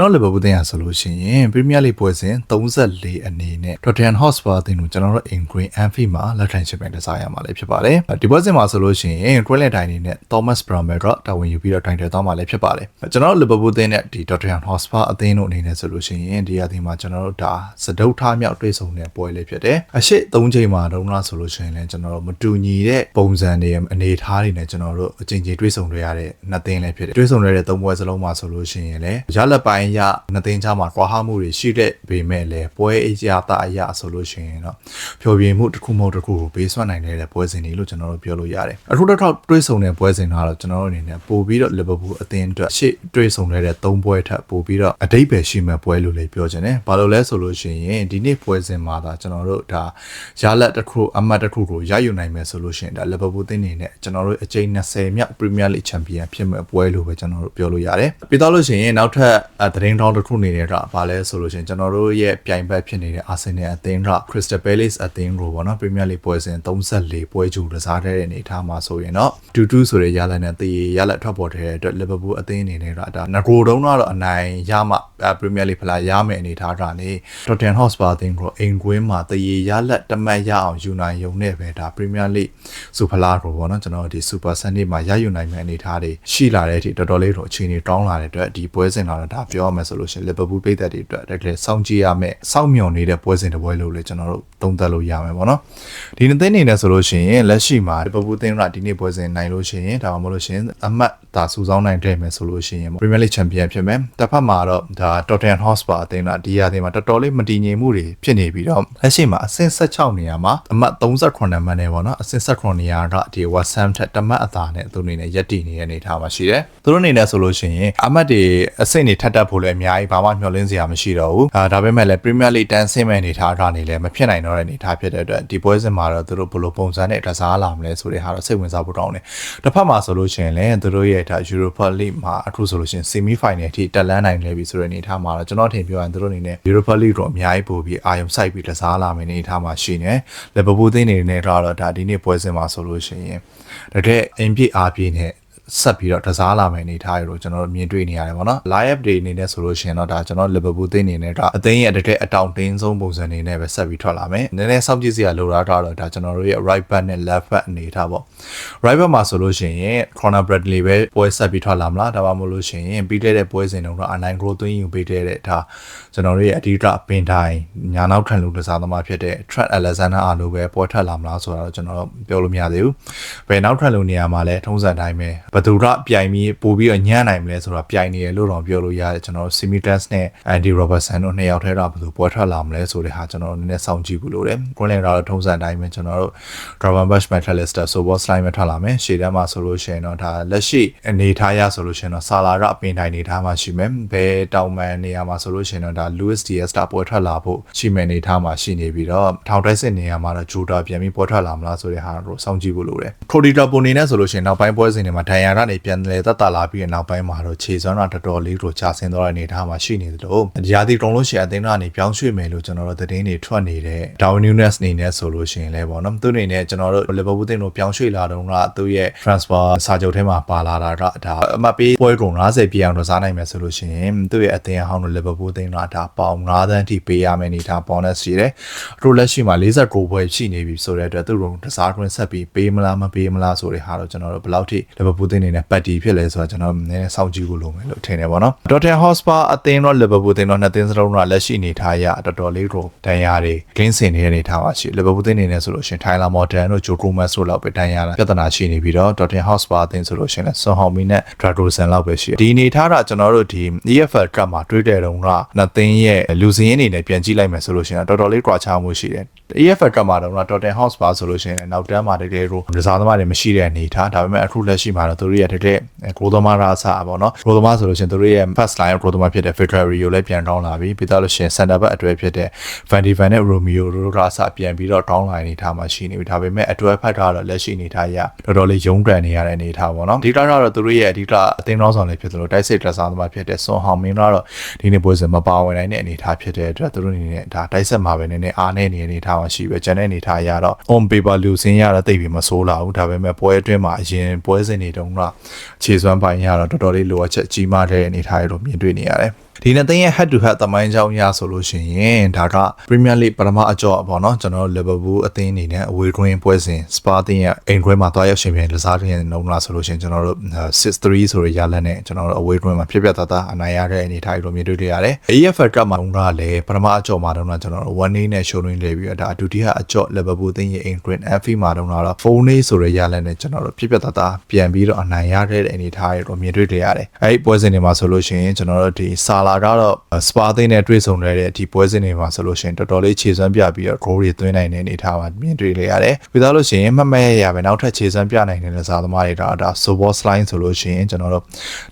ကျွန်တော်လီဗာပူးတင်ရဆိုလို့ရှိရင် Premier League ပွဲစဉ်34အနေနဲ့ Tottenham Hotspur အသင်းကိုကျွန်တော်တို့ In Green Anfield မှာလက်ခံချင်ပြန်ကစားရမှာလည်းဖြစ်ပါတယ်ဒီပွဲစဉ်မှာဆိုလို့ရှိရင် Greenland တိုင်းအနေနဲ့ Thomas Brammer ကတာဝန်ယူပြီးတော့တိုင်တယ်သွားမှာလည်းဖြစ်ပါတယ်ကျွန်တော်တို့လီဗာပူးတင်တဲ့ဒီ Tottenham Hotspur အသင်းတို့အနေနဲ့ဆိုလို့ရှိရင်ဒီအသင်းမှာကျွန်တော်တို့ဒါစတုထမြောက်တွေ့ဆုံတဲ့ပွဲလေးဖြစ်တယ်အရှိ၃ချိန်မှာတုန်းလားဆိုလို့ရှိရင်လည်းကျွန်တော်တို့မတူညီတဲ့ပုံစံတွေအနေထားတွေနဲ့ကျွန်တော်တို့အချိန်ချင်းတွေ့ဆုံတွေ့ရတဲ့နှစ်သင်းလည်းဖြစ်တယ်တွေ့ဆုံရတဲ့သုံးပွဲစလုံးမှာဆိုလို့ရှိရင်လည်းရလက်ပိုင်းရနှစ်သင်းချာမှာကွာဟမှုတွေရှိတဲ့ပေမဲ့လည်းပွဲအရာတာအရာဆိုလို့ရှိရင်တော့ဖြောပြမှုတစ်ခုမဟုတ်တစ်ခုကိုဘေးဆွနိုင်တဲ့ပွဲစဉ်တွေလို့ကျွန်တော်တို့ပြောလို့ရတယ်အခုတော့တွေ့ဆုံတဲ့ပွဲစဉ်ကတော့ကျွန်တော်တို့အနေနဲ့ပို့ပြီးတော့လီဗာပူးအသင်းအတွက်ရှေ့တွေ့ဆုံတဲ့သုံးပွဲထပ်ပို့ပြီးတော့အတိတ်ပဲရှိမဲ့ပွဲလို့လည်းပြောချင်တယ်ဘာလို့လဲဆိုလို့ရှိရင်ဒီနေ့ပွဲစဉ်မှာဒါကျွန်တော်တို့ဒါရလက်တစ်ခုအမှတ်တစ်ခုကိုရယူနိုင်မယ်ဆိုလို့ရှိရင်ဒါလီဗာပူးအသင်းအနေနဲ့ကျွန်တော်တို့အကြိမ်20မြောက်ပရီးမီးယားလိချန်ပီယံဖြစ်မဲ့ပွဲလို့ပဲကျွန်တော်တို့ပြောလို့ရတယ်ပြီးတော့လို့ရှိရင်နောက်ထပ်သတင်းတောင်းတစ်ခုနေနေတာဘာလဲဆိုလို့ရှိရင်ကျွန်တော်တို့ရဲ့ပြိုင်ဘက်ဖြစ်နေတဲ့အာဆင်နယ်အသင်းက Crystal Palace အသင်းကိုပေါ့နော် Premier League ပွဲစဉ်34ပွဲကြိုကစားတဲ့အနေအထားမှာဆိုရင်တော့2-2ဆိုတဲ့ရလဒ်နဲ့တည်ရလဒ်ထွက်ပေါ်တဲ့အတွက် Liverpool အသင်းအနေနဲ့တော့ဒါငကိုတုံးတော့အနိုင်ရမှ Premier League ဖလားရမယ်အနေအထားကနေ Tottenham Hotspur အသင်းကိုအိမ်ကွင်းမှာတည်ရလဒ်တမတ်ရအောင်ယူနိုင်ရုံနဲ့ပဲဒါ Premier League စူဖလားကိုပေါ့နော်ကျွန်တော်တို့ဒီ Super Sunday မှာရယူနိုင်မယ့်အနေအထားတွေရှိလာတဲ့အထိတော်တော်လေးတော့အခြေအနေတောင်းလာတဲ့အတွက်ဒီပွဲစဉ်တော့ဒါပြောရမယ်ဆိုလို့ရှိရင် Liverpool ပိတ်သက်တွေအတွက်တကယ်စောင့်ကြည့်ရမယ့်စောင့်မျှော်နေတဲ့ပွဲစဉ်တစ်ပွဲလို့လည်းကျွန်တော်တို့သုံးသပ်လို့ရမယ်ပေါ့နော်ဒီနေ့သိနေနေဆိုလို့ရှိရင်လက်ရှိမှာ Liverpool သင်းကဒီနေ့ပွဲစဉ်နိုင်လို့ရှိရင်ဒါမှမဟုတ်လို့ရှိရင်အမှတ်ဒါစူဆောင်းနိုင်တဲ့မယ်ဆိုလို့ရှိရင် Premier League Champion ဖြစ်မယ်တစ်ဖက်မှာတော့ဒါ Tottenham Hotspur အသင်းကဒီရာသီမှာတော်တော်လေးမတည်ငြိမ်မှုတွေဖြစ်နေပြီးတော့လက်ရှိမှာအဆင့်16နေရာမှာအမှတ်38မှတ်နဲ့ပေါ့နော်အဆင့်16နေရာကဒီ West Ham ထက်တမတ်အသာနဲ့သူအနေနဲ့ရက်တည်နေတဲ့အနေအထားမှာရှိတယ်သူတို့အနေနဲ့ဆိုလို့ရှိရင်အမှတ်တွေအဆင့်တွေထပ်တက်ဖို့လည်းအများကြီးဘာမှမျှော်လင့်စရာမရှိတော့ဘူးအာဒါပေမဲ့လည်း Premier League တန်းဆင့်မဲ့အနေအထားကနေလည်းမဖြစ်နိုင်တော့တဲ့အနေအထားဖြစ်တဲ့အတွက်ဒီပွဲစဉ်မှာတော့သူတို့ဘယ်လိုပုံစံနဲ့ကစားလာမလဲဆိုတဲ့ဟာတော့စိတ်ဝင်စားဖို့တောင်းတယ်တစ်ဖက်မှာဆိုလို့ရှိရင်လည်းသူတို့ရဲ့ဒါ Europa League မှာအခုဆိုလို့ရှိရင် semi final အထိတက်လန်းနိုင်လဲပြီဆိုတဲ့အနေအထားမှာတော့ကျွန်တော်ထင်ပြောရင်သူတို့အနေနဲ့ Europa League တော့အများကြီးပို့ပြီးအာရုံစိုက်ပြီးကစားလာမယ့်အနေအထားမှာရှိနေ။ Liverpool သင်းနေနဲ့တော့ဒါဒီနေ့ပွဲစဉ်မှာဆိုလို့ရှိရင်တကယ်အင်ပြည့်အားပြည့်နဲ့ ဆက်ပြီးတော့တစားလာမယ်အနေထားရလို့ကျွန်တော်တို့မြင်တွေ့နေရတယ်ပေါ့နော် live update အနေနဲ့ဆိုလို့ရှိရင်တော့ဒါကျွန်တော် Liverpool သင်းအနေနဲ့ကအသင်းရဲ့တကယ်အတောင်တင်းဆုံးပုံစံအနေနဲ့ပဲဆက်ပြီးထွက်လာမယ်နည်းနည်းစောင့်ကြည့်စရာလိုတာတော့ဒါကျွန်တော်တို့ရဲ့ right back နဲ့ left back အနေထားပေါ့ right back မှာဆိုလို့ရှိရင် Conor Bradley ပဲပွဲဆက်ပြီးထွက်လာမလားဒါမှမဟုတ်လို့ရှိရင်ပြီးတဲ့ပွဲစဉ်တုန်းကအနိုင် goal သွင်းယူပေးတဲ့ဒါကျွန်တော်တို့ရဲ့အဓိကပင်တိုင်းညာနောက်ထန်လူကစားသမားဖြစ်တဲ့ Trent Alexander Arnold ပဲပွဲထွက်လာမလားဆိုတာတော့ကျွန်တော်ပြောလို့မရသေးဘူးဘယ်နောက်ထန်လူနေရာမှာလဲထုံးစံတိုင်းပဲဘသူရပြိုင်ပြီးပို့ပြီးတော့ညံ့နိုင်မလဲဆိုတော့ပြိုင်နေရလို့တော့ပြောလို့ရတယ်ကျွန်တော်တို့ Simitas နဲ့ Andy Robertson တို့နှစ်ယောက်ထဲတော့ဘယ်သူပွဲထွက်လာမလဲဆိုတဲ့ဟာကျွန်တော်တို့နည်းနည်းစောင့်ကြည့်ဖို့လိုတယ် Greenland တော့ထုံးစံတိုင်းပဲကျွန်တော်တို့ Dragon Bash McAllister ဆိုဘော slide မှာထွက်လာမယ်ရှေ့တန်းမှာဆိုလို့ရှိရင်တော့ဒါလက်ရှိအနေထားရဆိုလို့ရှိရင်တော့ဆာလာရအပင်တိုင်းနေထားမှာရှိမယ်ဘယ်တောင်မန်နေရာမှာဆိုလို့ရှိရင်တော့ဒါ Louis Diaz တာပွဲထွက်လာဖို့ရှိမယ်နေထားမှာရှိနေပြီးတော့ထောင်တိုက်စစ်နေရာမှာတော့ဂျိုတာပြန်ပြီးပွဲထွက်လာမလားဆိုတဲ့ဟာတော့စောင့်ကြည့်ဖို့လိုတယ်ခရိုဒီတာပုံနေနဲ့ဆိုလို့ရှိရင်နောက်ပိုင်းပွဲစဉ်တွေမှာဒိုင်ယာကနေပြန်လဲတက်တာလာပြီးနောက်ပိုင်းမှာတော့ခြေစွမ်းတော့တော်တော်လေးကိုချဆင်းသွားတဲ့အနေထားမှာရှိနေသလိုရာသီတုံးလို့ရှိရင်အသင်းကနေပြောင်းရွှေ့မယ်လို့ကျွန်တော်တို့သတင်းတွေထွက်နေတဲ့ Darwin Nunes အနေနဲ့ဆိုလို့ရှိရင်လည်းပေါ့နော်သူအနေနဲ့ကျွန်တော်တို့ Liverpool တင်တို့ပြောင်းရွှေ့လာတော့ကသူ့ရဲ့ transfer စာချုပ်ထဲမှာပါလာတာကဒါအမှတ်ပေးပွဲကုန်90ပြည့်အောင်တော့စားနိုင်မယ်ဆိုလို့ရှိရင်သူ့ရဲ့အသင်းအဟောင်းတို့ Liverpool တင်ကဒါပေါင်9သန်းထိပေးရမယ့်အနေထား bonus ရှိတယ်။သူလက်ရှိမှာ49ပွဲရှိနေပြီဆိုတဲ့အတွက်သူတို့တစားခွင့်ဆက်ပြီးပေးမလားမပေးမလားဆိုတဲ့ဟာတော့ကျွန်တော်တို့ဘယ်လောက်ထိ Liverpool တင်နေနဲ့ပတ်တီဖြစ်လဲဆိုတော့ကျွန်တော်နည်းနည်းစောင့်ကြည့်ဖို့လိုမယ်လို့ထင်တယ်ပေါ့နော်။ Tottenham Hotspur အသင်းတော့ Liverpool တင်တော့နှစ်သင်းစလုံးကလက်ရှိအနေထားရတော်တော်လေးကိုတန်ရာတွေကင်းစင်နေတဲ့အနေထားပါရှိ Liverpool တင်နေနေဆိုလို့ရှင် Tyler Morton တို့ Joe Gomez တို့လောက်ပဲတန်ရာပြဿနာရှိနေပြီးတော့ Tottenham Hotspur အသင်းဆိုလို့ရှင်လည်း Son Heung-min နဲ့ Dragosan လောက်ပဲရှိတယ်။ဒီအနေထားကကျွန်တော်တို့ဒီ EFL Cup မှာတွေ့တဲ့တုန်းကနှစ်သင်းရဲ့လူစင်းအနေနဲ့ပြန်ကြည့်လိုက်မယ်ဆိုလို့ရှင်တော်တော်လေးကြွားချမှုရှိတယ်။ EFL ကမှာတော့ Tottenham Hotspur ဆိုလို့ရှိရင်နောက်တန်းမှာတကယ်လို့ကစားသမားတွေမရှိတဲ့အနေထားဒါပေမဲ့အခုလက်ရှိမှာတော့သူတို့ရဲ့တကယ်ဂိုးသမားရာဆာပေါ့နော်ဂိုးသမားဆိုလို့ရှိရင်သူတို့ရဲ့ first line ဂိုးသမားဖြစ်တဲ့ Federer ကိုလည်းပြန်တောင်းလာပြီပြီးတော့လို့ရှိရင် center back အတွဲဖြစ်တဲ့ Van de Ven နဲ့ Romeo တို့ကစပြန်ပြီးတော့တောင်းလာအနေထားမှာရှိနေပြီဒါပေမဲ့အတွဲဖက်ကတော့လက်ရှိအနေထားရတော်တော်လေးရုန်းကန်နေရတဲ့အနေအထားပေါ့နော်အဓိကတော့သူတို့ရဲ့အဓိကအသင်းတော်ဆောင်လေးဖြစ်သလိုတိုက်စစ်တက်စားသမားဖြစ်တဲ့ဆွန်ဟောင်မင်းတို့ကတော့ဒီနေ့ပွဲစဉ်မပါဝင်နိုင်တဲ့အနေအထားဖြစ်တဲ့အတွက်သူတို့အနေနဲ့ဒါတိုက်ဆက်မှာပဲနည်းနည်းအားနေနေတဲ့အနေအထားမှာရှိပဲကျန်တဲ့အနေအထားရတော့ on paper လူစင်းရတော့တိတ်ပြီးမဆိုးလာဘူးဒါပေမဲ့ပွဲအတွင်းမှာအရင်ပွဲစဉ်တွေတုန်းကခြေစွမ်းပိုင်းရတော့တော်တော်လေးလိုအပ်ချက်ကြီးမားတဲ့အနေအထားတွေတော့မြင်တွေ့နေရတယ် ဒီနေ့တင်းရဲ့ head to head သမိုင်းကြောင်းရဆိုလို့ရှိရင်ဒါက Premier League ပထမအကြော့ပေါ့နော်ကျွန်တော်တို့ Liverpool အသင်းအနေနဲ့ away green ပွဲစဉ် Spa အသင်းရဲ့အိမ်ခွဲမှာတွားရောက်ရှင်ပြန်လစားတဲ့နှုံးလားဆိုလို့ရှိရင်ကျွန်တော်တို့6-3ဆိုရရလက်နဲ့ကျွန်တော်တို့ away green မှာဖြစ်ပြတသားအနိုင်ရတဲ့အနေအထားတွေတော့မြင်တွေ့ရရတယ် AFL Cup မှာတော့လည်းပထမအကြော့မှာတော့ကျွန်တော်တို့1 day နဲ့ show ရင်းလေပြီးတော့ဒါဒုတိယအကြော့ Liverpool အသင်းရဲ့အိမ် green Anfield မှာတော့တော့4 day ဆိုရရလက်နဲ့ကျွန်တော်တို့ဖြစ်ပြတသားပြန်ပြီးတော့အနိုင်ရတဲ့အနေအထားတွေတော့မြင်တွေ့ရတယ်အဲဒီပွဲစဉ်တွေမှာဆိုလို့ရှိရင်ကျွန်တော်တို့ဒီဆာလာကတော့စပါသိန်းနဲ့တွေ့ဆုံရတဲ့ဒီပွဲစဉ်တွေမှာဆိုလို့ရှိရင်တော်တော်လေးခြေစွမ်းပြပြီးတော့ goal တွေသွင်းနိုင်တဲ့အနေအထားမှာမြင်တွေ့လေရတယ်။ပြီးသားလို့ရှိရင်မှတ်မဲ့ရပဲနောက်ထပ်ခြေစွမ်းပြနိုင်တဲ့စားသမားတွေတော့ဒါ Sobos line ဆိုလို့ရှိရင်ကျွန်တော်တို့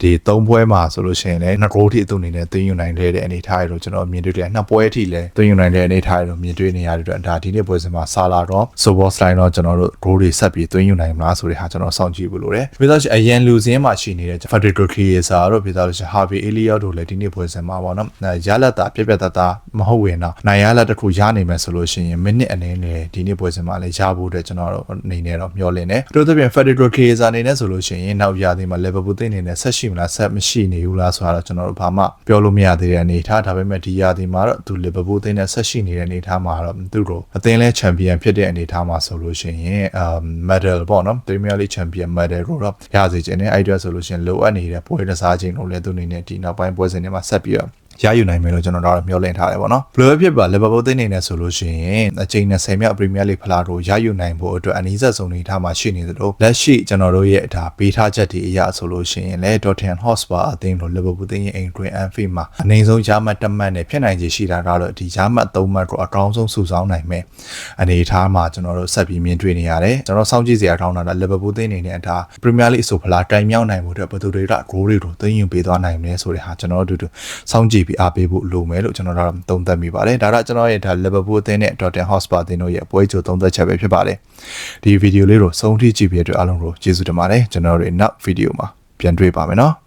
ဒီ၃ပွဲမှာဆိုလို့ရှိရင်လည်းနှစ် goal ထိအသွင်းနေနဲ့သွင်းယူနိုင်တဲ့အနေအထားတွေတော့ကျွန်တော်မြင်တွေ့တယ်။နှစ်ပွဲအထိလည်းသွင်းယူနိုင်တဲ့အနေအထားတွေတော့မြင်တွေ့နေရတဲ့အတွက်ဒါဒီနေ့ပွဲစဉ်မှာဆာလာတော့ Sobos line တော့ကျွန်တော်တို့ goal တွေဆက်ပြီးသွင်းယူနိုင်မလားဆိုတဲ့ဟာကျွန်တော်စောင့်ကြည့်ဖို့လိုတယ်။ပြီးသားရှိအရန်လူစင်းမှာရှိနေတဲ့ Federico Chiesa တို့ပြီးသားလို့ရှိရင် Harvey Elliott တို့လည်းဒီနေ့ပွဲစဉ်မှာပေါ့နော်။ရလက်တာပြက်ပြက်တသားမဟုတ်ဝင်တော့နိုင်ရလက်တစ်ခုရနိုင်မယ်ဆိုလို့ရှိရင်မိနစ်အနေနဲ့ဒီနေ့ပွဲစဉ်မှာလည်းရဖို့အတွက်ကျွန်တော်တို့အနေနဲ့တော့မျှော်လင့်တယ်။တို့သဖြင့် Federico Chiesa အနေနဲ့ဆိုလို့ရှိရင်နောက်ရာသီမှာ Liverpool သိနေနဲ့ဆက်ရှိမလားဆက်မရှိနေဘူးလားဆိုတာတော့ကျွန်တော်တို့ဘာမှပြောလို့မရသေးတဲ့အနေအထားဒါပေမဲ့ဒီရာသီမှာတော့သူ Liverpool သိနေဆက်ရှိနေတဲ့အနေအထားမှာတော့သူတို့အသင်းလဲချန်ပီယံဖြစ်တဲ့အနေအထားမှာဆိုလို့ရှိရင် um medal ပေါ့နော် Premier League Champion medal ကိုတော့ရစေချင်တယ်အဲ့အတွက်ဆိုလို့ရှိရင်လိုအပ်နေတဲ့ပွဲတစားချင်းကိုလည်းသူအနေနဲ့ဒီနောက်ပိုင်းပွဲစဉ်တွေမှာဆက်ပြီးတော့ ရယူနိုင်မယ်လို့ကျွန်တော်တို့မျှော်လင့်ထားတယ်ပေါ့နော်ဘယ်လိုဖြစ်ပါလီဗာပူးသိနေနေဆိုလို့ရှိရင်အချိန်20မြောက်ပရီးမီးယားလိဖလားတို့ရယူနိုင်ဖို့အတွက်အနည်းဆက်ဆုံးနေထားမှာရှိနေသလိုလက်ရှိကျွန်တော်တို့ရဲ့ဒါပေးထားချက်တွေအရဆိုလို့ရှိရင်လည်း Tottenham Hotspur အသင်းတို့လီဗာပူးသိရင်အိမ် Green Anfield မှာအနည်းဆုံးရမှတ်တစ်မှတ်နဲ့ဖြစ်နိုင်ခြေရှိတာကတော့ဒီရမှတ်3မှတ်ကိုအကောင်းဆုံးစုဆောင်းနိုင်မယ်အနေထားမှာကျွန်တော်တို့ဆက်ပြီးမြင်တွေ့နေရတယ်ကျွန်တော်စောင့်ကြည့်စရာကောင်းတာကလီဗာပူးသိနေနဲ့ဒါပရီးမီးယားလိဆိုဖလားတိုင်မြောက်နိုင်ဖို့အတွက်ဘယ်သူတွေကဂိုးတွေကိုသိမ်းယူပေးသွားနိုင်မလဲဆိုတဲ့ဟာကျွန်တော်တို့အတူတူစောင့်ကြည့်ပြီးအားပေးဖို့လိုမယ်လို့ကျွန်တော်တို့သုံးသပ်မိပါတယ်ဒါတော့ကျွန်တော်ရဲ့ဒါ Liverpool အသင်းနဲ့ Tottenham Hotspur အသင်းတို့ရဲ့ပွဲကြိုသုံးသပ်ချက်ပဲဖြစ်ပါတယ်ဒီဗီဒီယိုလေးကိုဆုံးထိကြည့်ပြီးတဲ့အတွက်အားလုံးကိုကျေးဇူးတင်ပါတယ်ကျွန်တော်တို့နောက်ဗီဒီယိုမှာပြန်တွေ့ပါမယ်နော်